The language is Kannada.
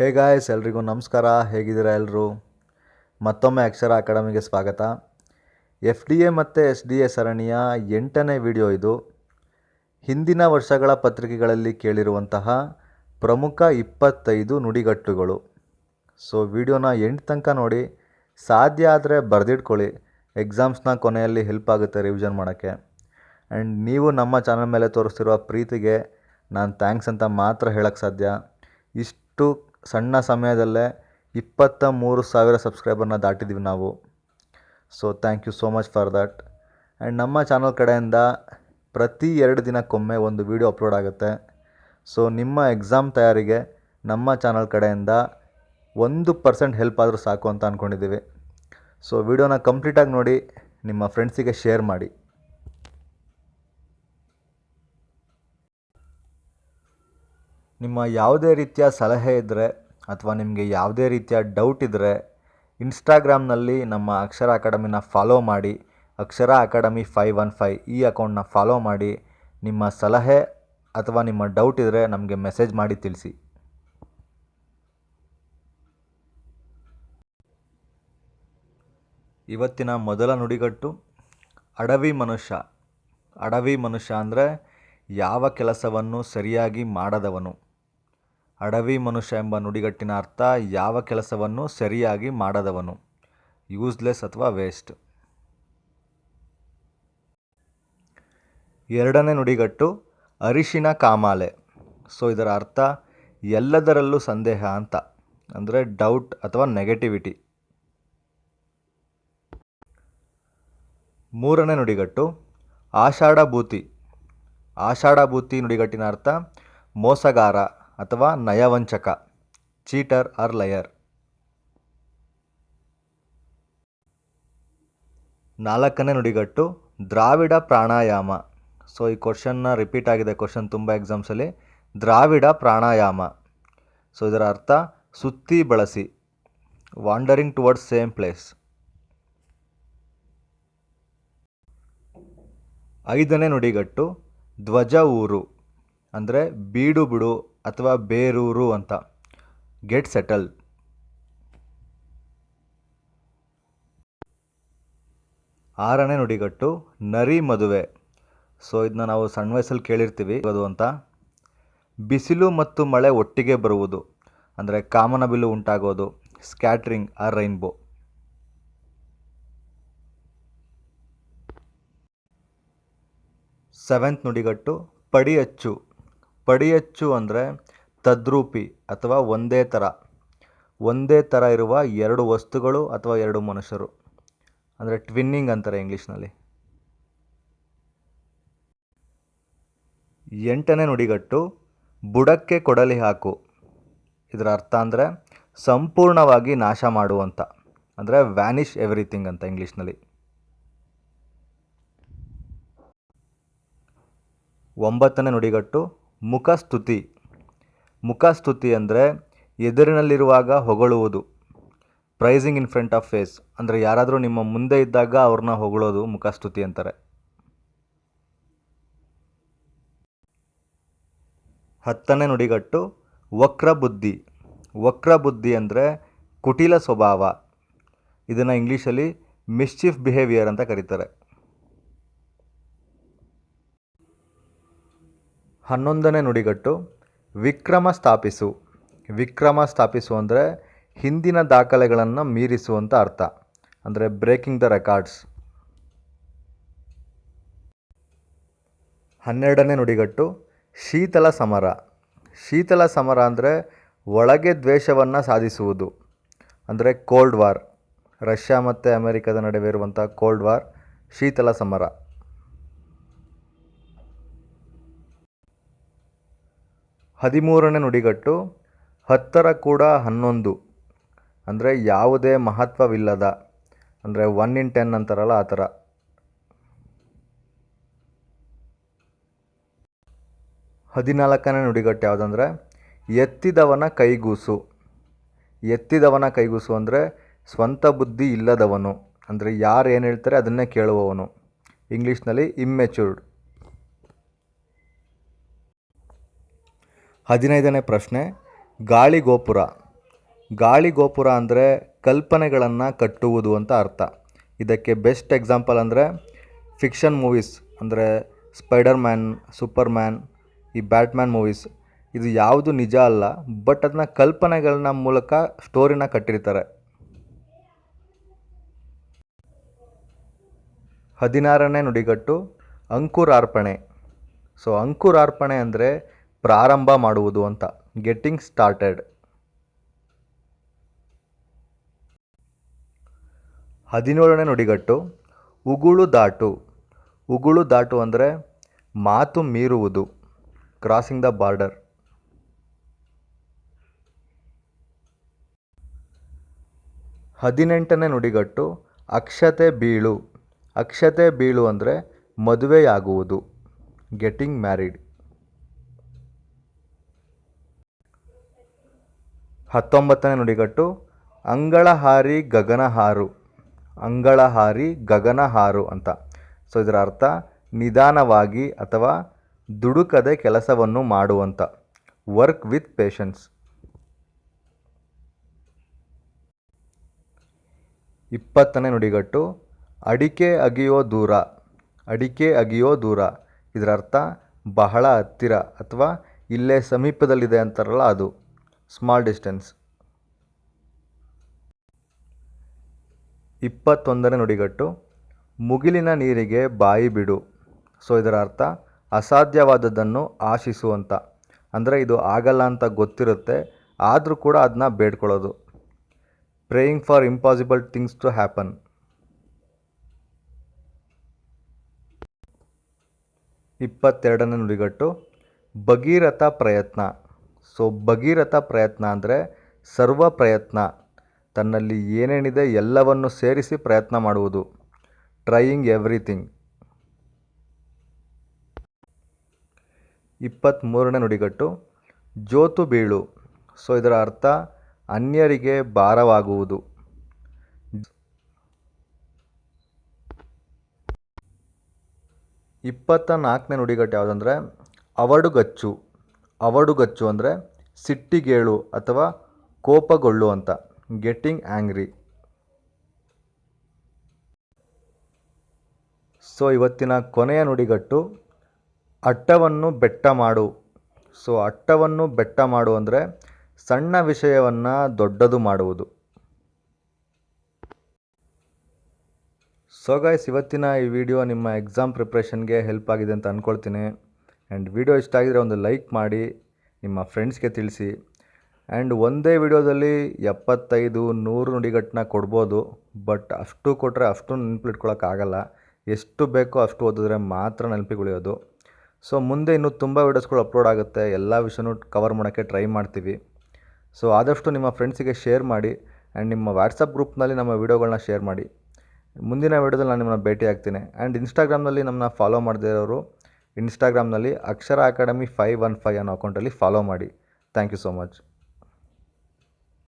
ಹೇ ಗಾಯ್ಸ್, ಎಲ್ರಿಗೂ ನಮಸ್ಕಾರ. ಹೇಗಿದ್ದೀರಾ ಎಲ್ಲರೂ ಮತ್ತೊಮ್ಮೆ ಅಕ್ಷರ ಅಕಾಡೆಮಿಗೆ ಸ್ವಾಗತ. ಎಫ್ ಡಿ ಎ ಮತ್ತು ಎಸ್ ಡಿ ಎ ಸರಣಿಯ ಎಂಟನೇ ವಿಡಿಯೋ ಇದು. ಹಿಂದಿನ ವರ್ಷಗಳ ಪತ್ರಿಕೆಗಳಲ್ಲಿ ಕೇಳಿರುವಂತಹ ಪ್ರಮುಖ ಇಪ್ಪತ್ತೈದು ನುಡಿಗಟ್ಟುಗಳು. ಸೊ ವಿಡಿಯೋನ ಎಂಟು ತನಕ ನೋಡಿ, ಸಾಧ್ಯ ಆದರೆ ಬರೆದಿಟ್ಕೊಳ್ಳಿ. ಎಕ್ಸಾಮ್ಸ್ನ ಕೊನೆಯಲ್ಲಿ ಹೆಲ್ಪ್ ಆಗುತ್ತೆ ರಿವಿಷನ್ ಮಾಡೋಕ್ಕೆ. ಆ್ಯಂಡ್ ನೀವು ನಮ್ಮ ಚಾನಲ್ ಮೇಲೆ ತೋರಿಸ್ತಿರುವ ಪ್ರೀತಿಗೆ ನಾನು ಥ್ಯಾಂಕ್ಸ್ ಅಂತ ಮಾತ್ರ ಹೇಳೋಕ್ಕೆ ಸಾಧ್ಯ. ಇಷ್ಟು ಸಣ್ಣ ಸಮಯದಲ್ಲೇ ಇಪ್ಪತ್ತ ಮೂರು ಸಾವಿರ ಸಬ್ಸ್ಕ್ರೈಬರ್ನ ದಾಟಿದ್ದೀವಿ ನಾವು. So thank you so much for that and ನಮ್ಮ ಚಾನಲ್ ಕಡೆಯಿಂದ ಪ್ರತಿ ಎರಡು ದಿನಕ್ಕೊಮ್ಮೆ ಒಂದು ವಿಡಿಯೋ ಅಪ್ಲೋಡ್ ಆಗುತ್ತೆ. ಸೊ ನಿಮ್ಮ ಎಕ್ಸಾಮ್ ತಯಾರಿಗೆ ನಮ್ಮ ಚಾನಲ್ ಕಡೆಯಿಂದ ಒಂದು ಪರ್ಸೆಂಟ್ ಹೆಲ್ಪ್ ಆದರೂ ಸಾಕು ಅಂತ ಅಂದ್ಕೊಂಡಿದ್ದೀವಿ ಸೊ ವಿಡಿಯೋನ ಕಂಪ್ಲೀಟಾಗಿ ನೋಡಿ, ನಿಮ್ಮ ಫ್ರೆಂಡ್ಸಿಗೆ ಶೇರ್ ಮಾಡಿ. ನಿಮ್ಮ ಯಾವುದೇ ರೀತಿಯ ಸಲಹೆ ಇದ್ದರೆ ಅಥವಾ ನಿಮಗೆ ಯಾವುದೇ ರೀತಿಯ ಡೌಟ್ ಇದ್ದರೆ ಇನ್ಸ್ಟಾಗ್ರಾಮ್ನಲ್ಲಿ ನಮ್ಮ ಅಕ್ಷರ ಅಕಾಡೆಮಿನ ಫಾಲೋ ಮಾಡಿ, Akshara academy five one five ಈ ಅಕೌಂಟ್ನ ಫಾಲೋ ಮಾಡಿ, ನಿಮ್ಮ ಸಲಹೆ ಅಥವಾ ನಿಮ್ಮ ಡೌಟ್ ಇದ್ದರೆ ನಮಗೆ ಮೆಸೇಜ್ ಮಾಡಿ ತಿಳಿಸಿ. ಇವತ್ತಿನ ಮೊದಲ ನುಡಿಗಟ್ಟು, ಅಡವಿ ಮನುಷ್ಯ. ಅಡವಿ ಮನುಷ್ಯ ಅಂದರೆ ಯಾವ ಕೆಲಸವನ್ನು ಸರಿಯಾಗಿ ಮಾಡದವನು. ಅಡವಿ ಮನುಷ್ಯ ಎಂಬ ನುಡಿಗಟ್ಟಿನ ಅರ್ಥ ಯಾವ ಕೆಲಸವನ್ನು ಸರಿಯಾಗಿ ಮಾಡದವನು? ಯೂಸ್ಲೆಸ್ ಅಥವಾ ವೇಸ್ಟ್? ಎರಡನೇ ನುಡಿಗಟ್ಟು ಅರಿಶಿನ ಕಾಮಾಲೆ. ಸೊ, ಇದರ ಅರ್ಥ ಎಲ್ಲದರಲ್ಲೂ ಸಂದೇಹ ಅಂತ. ಅಂದರೆ ಡೌಟ್ ಅಥವಾ ನೆಗೆಟಿವಿಟಿ ಮೂರನೇ ನುಡಿಗಟ್ಟು ಆಷಾಢಭೂತಿ. ಆಷಾಢಭೂತಿ ನುಡಿಗಟ್ಟಿನ ಅರ್ಥ ಮೋಸಗಾರ. ಅಥವಾ ನಯವಂಚಕ, ಚೀಟರ್ ಆರ್ ಲಯರ್. ನಾಲ್ಕನೇ ನುಡಿಗಟ್ಟು ದ್ರಾವಿಡ ಪ್ರಾಣಾಯಾಮ. ಸೊ ಈ ಕ್ವಶನ್ನ ರಿಪೀಟ್ ಆಗಿದೆ ಕ್ವಶನ್ ತುಂಬ ಎಕ್ಸಾಮ್ಸಲ್ಲಿ ದ್ರಾವಿಡ ಪ್ರಾಣಾಯಾಮ. ಸೊ ಇದರ ಅರ್ಥ ಸುತ್ತಿ ಬಳಸಿ ವಾಂಡರಿಂಗ್ ಟುವರ್ಡ್ಸ್ ಸೇಮ್ ಪ್ಲೇಸ್ ಐದನೇ ನುಡಿಗಟ್ಟು ಧ್ವಜ ಊರು. ಅಂದರೆ ಬೀಡು ಬಿಡು ಅಥವಾ ಬೇರೂರು ಅಂತ. ಗೆಟ್ ಸೆಟಲ್ ಆರನೇ ನುಡಿಗಟ್ಟು ನರಿ ಮದುವೆ. ಸೊ ಇದನ್ನ ನಾವು ಸಣ್ಣ ವಯಸ್ಸಲ್ಲಿ ಕೇಳಿರ್ತೀವಿ, ಅದು ಅಂತ. ಬಿಸಿಲು ಮತ್ತು ಮಳೆ ಒಟ್ಟಿಗೆ ಬರುವುದು, ಅಂದರೆ ಕಾಮನಬಿಲ್ಲು ಉಂಟಾಗೋದು ಸ್ಕ್ಯಾಟ್ರಿಂಗ್ ಆರ್ ರೈನ್ಬೋ ಸೆವೆಂತ್ ನುಡಿಗಟ್ಟು ಪಡಿಯಚ್ಚು ಪಡಿಯಚ್ಚು ಅಂದರೆ ತದ್ರೂಪಿ ಅಥವಾ ಒಂದೇ ಥರ ಒಂದೇ ಥರ ಇರುವ ಎರಡು ವಸ್ತುಗಳು ಅಥವಾ ಎರಡು ಮನುಷ್ಯರು. ಅಂದರೆ ಟ್ವಿನ್ನಿಂಗ್ ಅಂತಾರೆ ಇಂಗ್ಲೀಷ್ನಲ್ಲಿ. ಎಂಟನೇ ನುಡಿಗಟ್ಟು ಬುಡಕ್ಕೆ ಕೊಡಲಿ ಹಾಕು. ಇದರ ಅರ್ಥ ಅಂದರೆ ಸಂಪೂರ್ಣವಾಗಿ ನಾಶ ಮಾಡುವಂಥ ಅಂದರೆ ವ್ಯಾನಿಷ್ ಎವ್ರಿಥಿಂಗ್ ಅಂತ ಇಂಗ್ಲೀಷ್ನಲ್ಲಿ. ಒಂಬತ್ತನೇ ನುಡಿಗಟ್ಟು ಮುಖಸ್ತುತಿ. ಮುಖಸ್ತುತಿ ಅಂದರೆ ಎದುರಿನಲ್ಲಿರುವಾಗ ಹೊಗಳುವುದು. Praising in front of face ಅಂದರೆ ಯಾರಾದರೂ ನಿಮ್ಮ ಮುಂದೆ ಇದ್ದಾಗ ಅವ್ರನ್ನ ಹೊಗಳೋದು ಮುಖಸ್ತುತಿ ಅಂತಾರೆ. ಹತ್ತನೇ ನುಡಿಗಟ್ಟು ವಕ್ರ ಬುದ್ಧಿ. ವಕ್ರ ಬುದ್ಧಿ ಅಂದರೆ ಕುಟಿಲ ಸ್ವಭಾವ. ಇದನ್ನು ಇಂಗ್ಲೀಷಲ್ಲಿ ಮಿಶ್ಚೀಫ್ ಬಿಹೇವಿಯರ್ ಅಂತ ಕರೀತಾರೆ. ಹನ್ನೊಂದನೇ ನುಡಿಗಟ್ಟು ವಿಕ್ರಮ ಸ್ಥಾಪಿಸು. ವಿಕ್ರಮ ಸ್ಥಾಪಿಸು ಅಂದರೆ ಹಿಂದಿನ ದಾಖಲೆಗಳನ್ನು ಮೀರಿಸುವಂಥ ಅರ್ಥ. ಅಂದರೆ ಬ್ರೇಕಿಂಗ್ ದ ರೆಕಾರ್ಡ್ಸ್ ಹನ್ನೆರಡನೇ ನುಡಿಗಟ್ಟು ಶೀತಲ ಸಮರ. ಶೀತಲ ಸಮರ ಅಂದರೆ ಒಳಗೆ ದ್ವೇಷವನ್ನು ಸಾಧಿಸುವುದು. ಅಂದರೆ ಕೋಲ್ಡ್ ವಾರ್ ರಷ್ಯಾ ಮತ್ತು ಅಮೆರಿಕದ ನಡುವೆ ಇರುವಂಥ ಕೋಲ್ಡ್ ವಾರ್ ಶೀತಲ ಸಮರ. ಹದಿಮೂರನೇ ನುಡಿಗಟ್ಟು ಹತ್ತರ ಕೂಡ ಹನ್ನೊಂದು. ಅಂದರೆ ಯಾವುದೇ ಮಹತ್ವವಿಲ್ಲದ, ಅಂದರೆ ಒನ್ ಇನ್ ಟೆನ್ ಅಂತಾರಲ್ಲ ಆ ಥರ. ಹದಿನಾಲ್ಕನೇ ನುಡಿಗಟ್ಟು ಯಾವುದಂದರೆ, ಎತ್ತಿದವನ ಕೈಗೂಸು. ಎತ್ತಿದವನ ಕೈಗೂಸು ಅಂದರೆ ಸ್ವಂತ ಬುದ್ಧಿ ಇಲ್ಲದವನು. ಅಂದರೆ ಯಾರು ಏನು ಹೇಳ್ತಾರೆ ಅದನ್ನೇ ಕೇಳುವವನು. ಇಂಗ್ಲೀಷ್ನಲ್ಲಿ ಇಮ್ಮೆಚ್ಯೂರ್ಡ್ ಹದಿನೈದನೇ ಪ್ರಶ್ನೆ, ಗಾಳಿ ಗೋಪುರ. ಗಾಳಿ ಗೋಪುರ ಅಂದರೆ ಕಲ್ಪನೆಗಳನ್ನು ಕಟ್ಟುವುದು ಅಂತ ಅರ್ಥ. ಇದಕ್ಕೆ ಬೆಸ್ಟ್ ಎಕ್ಸಾಂಪಲ್ ಅಂದರೆ ಫಿಕ್ಷನ್ ಮೂವೀಸ್, ಅಂದರೆ ಸ್ಪೈಡರ್ ಮ್ಯಾನ್ ಸೂಪರ್ ಮ್ಯಾನ್ ಈ ಬ್ಯಾಟ್ಮ್ಯಾನ್ ಮೂವೀಸ್. ಇದು ಯಾವುದು ನಿಜ ಅಲ್ಲ, ಬಟ್ ಅದನ್ನ ಕಲ್ಪನೆಗಳನ್ನ ಮೂಲಕ ಸ್ಟೋರಿನ ಕಟ್ಟಿರ್ತಾರೆ. ಹದಿನಾರನೇ ನುಡಿಗಟ್ಟು, ಅಂಕುರಾರ್ಪಣೆ. ಸೊ ಅಂಕುರಾರ್ಪಣೆ ಅಂದರೆ ಪ್ರಾರಂಭ ಮಾಡುವುದು ಅಂತ. ಗೆಟ್ಟಿಂಗ್ ಸ್ಟಾರ್ಟೆಡ್ ಹದಿನೇಳನೇ ನುಡಿಗಟ್ಟು. ಉಗುಳು ದಾಟು. ಉಗುಳು ದಾಟು ಅಂದರೆ ಮಾತು ಮೀರುವುದು. ಕ್ರಾಸಿಂಗ್ ದ ಬಾರ್ಡರ್ ಹದಿನೆಂಟನೇ ನುಡಿಗಟ್ಟು. ಅಕ್ಷತೆ ಬೀಳು. ಅಕ್ಷತೆ ಬೀಳು ಅಂದರೆ ಮದುವೆಯಾಗುವುದು. ಗೆಟ್ಟಿಂಗ್ ಮ್ಯಾರಿಡ್ ಹತ್ತೊಂಬತ್ತನೇ ನುಡಿಗಟ್ಟು ಅಂಗಳಹಾರಿ ಗಗನಹಾರು ಅಂಗಳಹಾರಿ ಗಗನಹಾರು ಅಂತ. ಸೊ ಇದರ ಅರ್ಥ ನಿಧಾನವಾಗಿ ಅಥವಾ ದುಡುಕದೆ ಕೆಲಸವನ್ನು ಮಾಡುವಂಥ ವರ್ಕ್ ವಿತ್ ಪೇಷನ್ಸ್ ಇಪ್ಪತ್ತನೇ ನುಡಿಗಟ್ಟು ಅಡಿಕೆ ಅಗಿಯೋ ದೂರ, ಅಡಿಕೆ ಅಗಿಯೋ ದೂರ. ಇದರ ಅರ್ಥ ಬಹಳ ಹತ್ತಿರ ಅಥವಾ ಇಲ್ಲೇ ಸಮೀಪದಲ್ಲಿದೆ ಅಂತಾರಲ್ಲ ಅದು. Small distance. ಇಪ್ಪತ್ತೊಂದನೇ ನುಡಿಗಟ್ಟು. ಮುಗಿಲಿನ ನೀರಿಗೆ ಬಾಯಿ ಬಿಡು. ಸೊ, ಇದರ ಅರ್ಥ, ಅಸಾಧ್ಯವಾದದ್ದನ್ನು ಆಶಿಸು ಅಂತ. ಅಂದರೆ, ಇದು ಆಗಲ್ಲ ಅಂತ ಗೊತ್ತಿರುತ್ತೆ. ಆದರೂ ಕೂಡ ಅದನ್ನ ಬೇಡ್ಕೊಳ್ಳೋದು. Praying for impossible things to happen ಇಪ್ಪತ್ತೆರಡನೇ ನುಡಿಗಟ್ಟು. ಭಗೀರಥ ಪ್ರಯತ್ನ. ಸೊ ಭಗೀರಥ ಪ್ರಯತ್ನ ಅಂದರೆ ಸರ್ವ ಪ್ರಯತ್ನ. ತನ್ನಲ್ಲಿ ಏನೇನಿದೆ ಎಲ್ಲವನ್ನು ಸೇರಿಸಿ ಪ್ರಯತ್ನ ಮಾಡುವುದು. Trying everything. ಇಪ್ಪತ್ತ್ಮೂರನೇ ನುಡಿಗಟ್ಟು. ಜೋತು ಬೀಳು. ಸೊ ಇದರ ಅರ್ಥ ಅನ್ಯರಿಗೆ ಭಾರವಾಗುವುದು. ಇಪ್ಪತ್ತ ನಾಲ್ಕನೇ ನುಡಿಗಟ್ಟು ಯಾವುದಂದರೆ ಅವಡುಗಚ್ಚು. ಅವಡುಗಚ್ಚು ಅಂದರೆ ಸಿಟ್ಟಿಗೇಳು ಅಥವಾ ಕೋಪಗೊಳ್ಳು ಅಂತ. ಗೆಟ್ಟಿಂಗ್ ಆ್ಯಂಗ್ರಿ ಸೊ ಇವತ್ತಿನ ಕೊನೆಯ ನುಡಿಗಟ್ಟು ಅಟ್ಟವನ್ನು ಬೆಟ್ಟ ಮಾಡು. ಸೊ ಅಟ್ಟವನ್ನು ಬೆಟ್ಟ ಮಾಡು ಅಂದರೆ ಸಣ್ಣ ವಿಷಯವನ್ನು ದೊಡ್ಡದು ಮಾಡುವುದು. ಸೊ ಗೈಸ್ ಇವತ್ತಿನ ಈ ವಿಡಿಯೋ ನಿಮ್ಮ ಎಕ್ಸಾಮ್ ಪ್ರಿಪ್ರೇಷನ್ಗೆ ಹೆಲ್ಪ್ ಆಗಿದೆ ಅಂತ ಅಂದ್ಕೊಳ್ತೀನಿ ಆ್ಯಂಡ್ ವೀಡಿಯೋ ಇಷ್ಟ ಆಗಿದ್ರೆ ಒಂದು ಲೈಕ್ ಮಾಡಿ, ನಿಮ್ಮ ಫ್ರೆಂಡ್ಸ್ಗೆ ತಿಳಿಸಿ. ಆ್ಯಂಡ್ ಒಂದೇ ವಿಡಿಯೋದಲ್ಲಿ ಎಪ್ಪತ್ತೈದು ನೂರು ನುಡಿಗಟ್ಟನ್ನ ಕೊಡ್ಬೋದು, ಬಟ್ ಅಷ್ಟು ಕೊಟ್ಟರೆ ಅಷ್ಟು ನೆನಪಿಟ್ಕೊಳ್ಳೋಕ್ಕಾಗಲ್ಲ ಎಷ್ಟು ಬೇಕೋ ಅಷ್ಟು ಓದಿದ್ರೆ ಮಾತ್ರ ನೆನಪಿಗೆ ಉಳಿಯೋದು ಸೊ ಮುಂದೆ ಇನ್ನೂ ತುಂಬ ವೀಡಿಯೋಸ್ಗಳು ಅಪ್ಲೋಡ್ ಆಗುತ್ತೆ, ಎಲ್ಲ ವಿಷಯನೂ ಕವರ್ ಮಾಡೋಕ್ಕೆ ಟ್ರೈ ಮಾಡ್ತೀವಿ. ಸೊ ಆದಷ್ಟು ನಿಮ್ಮ ಫ್ರೆಂಡ್ಸಿಗೆ ಶೇರ್ ಮಾಡಿ, ಆ್ಯಂಡ್ ನಿಮ್ಮ ವಾಟ್ಸಪ್ ಗ್ರೂಪ್ನಲ್ಲಿ ನಮ್ಮ ವೀಡಿಯೋಗಳನ್ನ ಶೇರ್ ಮಾಡಿ. ಮುಂದಿನ ವೀಡಿಯೋದಲ್ಲಿ ನಾನು ನಿಮ್ಮನ್ನ ಭೇಟಿ ಆಗ್ತೀನಿ ಆ್ಯಂಡ್ ಇನ್ಸ್ಟಾಗ್ರಾಮ್ನಲ್ಲಿ ನಮ್ಮನ್ನ ಫಾಲೋ ಮಾಡದೇ ಇರೋರು ಇನ್ಸ್ಟಾಗ್ರಾಮ್ನಲ್ಲಿ Akshara academy five one five ಅನ್ನೋ ಅಕೌಂಟಲ್ಲಿ ಫಾಲೋ ಮಾಡಿ. Thank you so much